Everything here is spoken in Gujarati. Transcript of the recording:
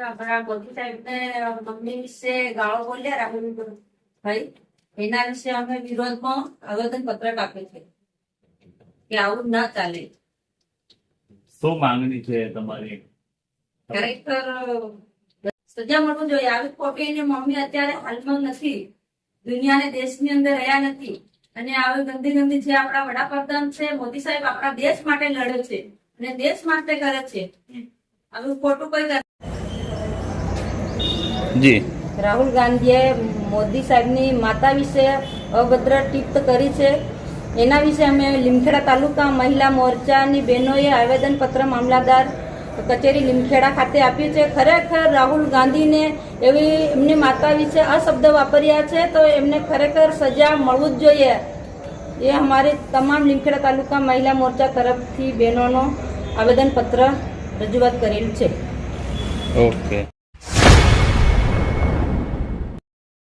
આપણા મમ્મી વિશે ગાળો બોલ્યા રાહુલ ભાઈ એના વિશે અમે વિરોધમાં આવેદન પત્રક આપે છે કે આવું ના ચાલે શું માંગણી છે તમારી? ખરેખર સજા મળવું જોઈએ. આવી ખોટી એની મમ્મી અત્યારે હાલમાં નથી. દુનિયાને દેશની અંદર રહ્યા નથી. અને આવી ગંદી ગંદી જે આપણા વડાપ્રધાન છે મોદી સાહેબ આપણા દેશ માટે લડે છે. અને દેશ માટે કરે છે. આવું ખોટું કોઈ કરે જી. રાહુલ ગાંધીએ મોદી સાહેબની માતા વિશે અભદ્ર ટિપ્ત કરી છે. એના વિશે અમે લીમખેડા તાલુકા મહિલા મોરચાની બહેનોએ આવેદનપત્ર મામલાદાર કચેરી લીમખેડા ખાતે આપ્યું છે. ખરેખર રાહુલ ગાંધીને એવી એમની માતા વિશે અશબ્દ વાપર્યા છે તો એમને ખરેખર સજા મળવું જ જોઈએ. એ અમારી તમામ લીમખેડા તાલુકા મહિલા મોરચા તરફથી બહેનોનો આવેદનપત્ર રજૂઆત કરેલ છે. ઓકે.